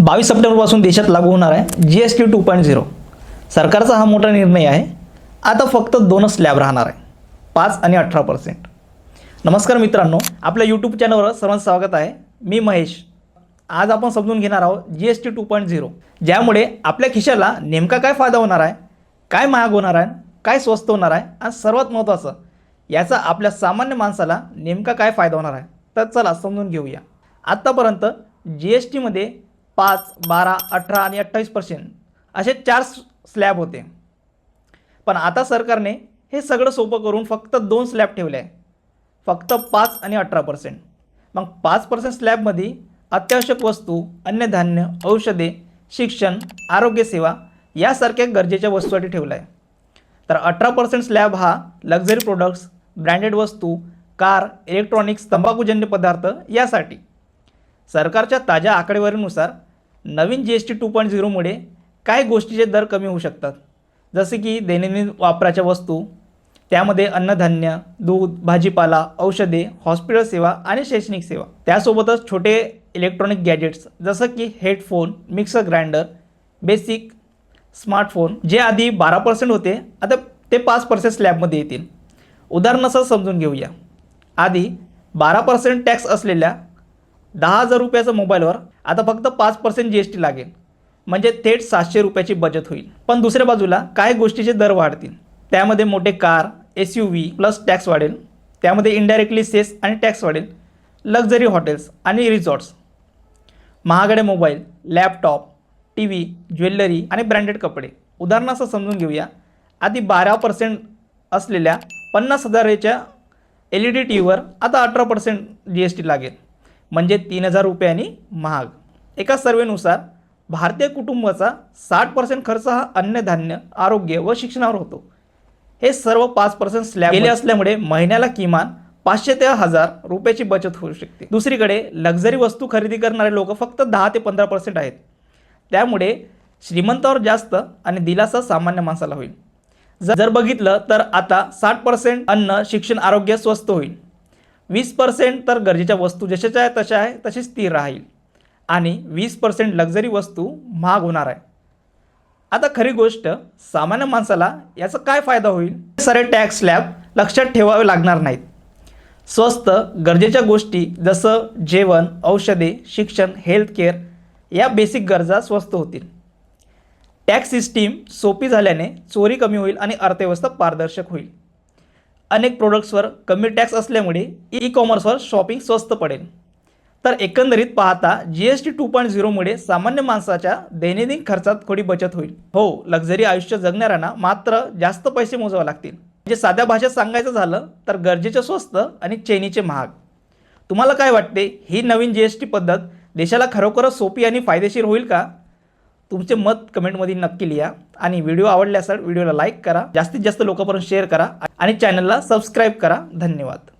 बावीस सप्टेंबरपासून देशात लागू होणार आहे G S T two point zero सरकारचा हा मोठा निर्णय आहे. आता फक्त दोनच स्लॅब राहणार आहे. पाच आणि अठरा पर्सेंट नमस्कार मित्रांनो आपल्या यूट्यूब चॅनलवर सर्वांचं स्वागत आहे. मी महेश. आज आपण समजून घेणार आहोत G S T two point zero ज्यामुळे आपल्या खिशाला नेमका काय फायदा होणार आहे? काय महाग होणार आहे? काय स्वस्त होणार आहे? आणि सर्वात महत्त्वाचं याचा आपल्या सामान्य माणसाला नेमका काय फायदा होणार आहे? तर चला समजून घेऊया. आत्तापर्यंत जी एस टीमध्ये पाच बारा अठरा आणि अठ्ठावीस पर्सेंट असे चार स्लॅब होते. पण आता सरकारने हे सगळं सोपं करून फक्त दोन स्लॅब ठेवले. आहे फक्त पाच आणि अठरा पर्सेंट मग पाच पर्सेंट स्लॅबमध्ये अत्यावश्यक वस्तू अन्नधान्य औषधे शिक्षण आरोग्यसेवा यासारख्या गरजेच्या वस्तूसाठी ठेवला आहे तर अठरा पर्सेंट स्लॅब हा लक्झरी प्रोडक्ट्स ब्रँडेड वस्तू कार इलेक्ट्रॉनिक्स तंबाखूजन्य पदार्थ यासाठी सरकारच्या ताज्या आकडेवारीनुसार नवीन G S T two point झिरोमुळे काही गोष्टीचे दर कमी होऊ शकतात. जसे की दैनंदिन वापराच्या वस्तू त्यामध्ये अन्नधान्य दूध भाजीपाला औषधे हॉस्पिटल सेवा आणि शैक्षणिक सेवा. त्यासोबतच छोटे इलेक्ट्रॉनिक गॅजेट्स जसं की headphone mixer grinder basic smartphone जे आधी बारा पर्सेंट होते आता ते पाच पर्सेंट स्लॅबमध्ये येतील. उदाहरणासह समजून घेऊया. आधी बारा पर्सेंट टॅक्स असलेल्या दहा हजार रुपयाचा मोबाईलवर आता फक्त पाच पर्सेंट जी एस टी लागेल. म्हणजे थेट सातशे रुपयाची बचत होईल. पण दुसऱ्या बाजूला काही गोष्टीचे दर वाढतील. त्यामध्ये मोठे car S U V plus tax वाढेल. त्यामध्ये इनडायरेक्टली सेस आणि टॅक्स वाढेल. लक्झरी हॉटेल्स आणि रिसॉर्ट्स महागडे mobile laptop T V jewellery आणि ब्रँडेड कपडे. उदाहरणार्थ समजून घेऊया. आधी बारा पर्सेंट असलेल्या पन्नास हजाराच्या एल ई डी टी व्हीवर आता अठरा पर्सेंट जी एस टी लागेल. म्हणजे तीन हजार रुपयांनी महाग. एका सर्वेनुसार भारतीय कुटुंबाचा साठ पर्सेंट खर्च हा अन्नधान्य आरोग्य व शिक्षणावर होतो. हे सर्व पाच पर्सेंट स्लॅब गेले असल्यामुळे महिन्याला किमान पाचशे ते हजार रुपयाची बचत होऊ शकते. दुसरीकडे लक्झरी वस्तू खरेदी करणारे लोक फक्त दहा ते पंधरा पर्सेंट आहेत. त्यामुळे श्रीमंतावर जास्त आणि दिलासा सामान्य माणसाला होईल. जर बघितलं तर आता साठ पर्सेंट अन्न शिक्षण आरोग्य स्वस्त होईल. वीस पर्सेंट तर गरजेच्या वस्तू जशाच्या आहे तशा आहे तशी स्थिर राहील. आणि वीस पर्सेंट लक्झरी वस्तू महाग होणार आहे. आता खरी गोष्ट सामान्य माणसाला याचा काय फायदा होईल? सारे टॅक्स स्लॅब लक्षात ठेवावे लागणार नाहीत. स्वस्त गरजेच्या गोष्टी जसं जेवण औषधे शिक्षण हेल्थकेअर या बेसिक गरजा स्वस्त होतील. टॅक्स सिस्टीम सोपी झाल्याने चोरी कमी होईल आणि अर्थव्यवस्था पारदर्शक होईल. अनेक प्रोडक्ट्सवर कमी टॅक्स असल्यामुळे ई कॉमर्सवर शॉपिंग स्वस्त पडेल. तर एकंदरीत पाहता G S T two point झिरोमुळे सामान्य माणसाच्या दैनंदिन खर्चात थोडी बचत होईल. हो लक्झरी आयुष्य जगणाऱ्यांना मात्र जास्त पैसे मोजावे लागतील. म्हणजे साध्या भाषेत सांगायचं झालं तर गरजेचे स्वस्त आणि चैनीचे महाग. तुम्हाला काय वाटते? ही नवीन जी एस टी पद्धत देशाला खरोखरच सोपी आणि फायदेशीर होईल का? तुमचे मत कमेंटमध्ये नक्की लिहा. आणि व्हिडिओ आवडल्यास व्हिडिओला लाईक करा. जास्तीत जास्त लोकांपर्यंत शेअर करा. आणि चॅनलला सबस्क्राईब करा. धन्यवाद.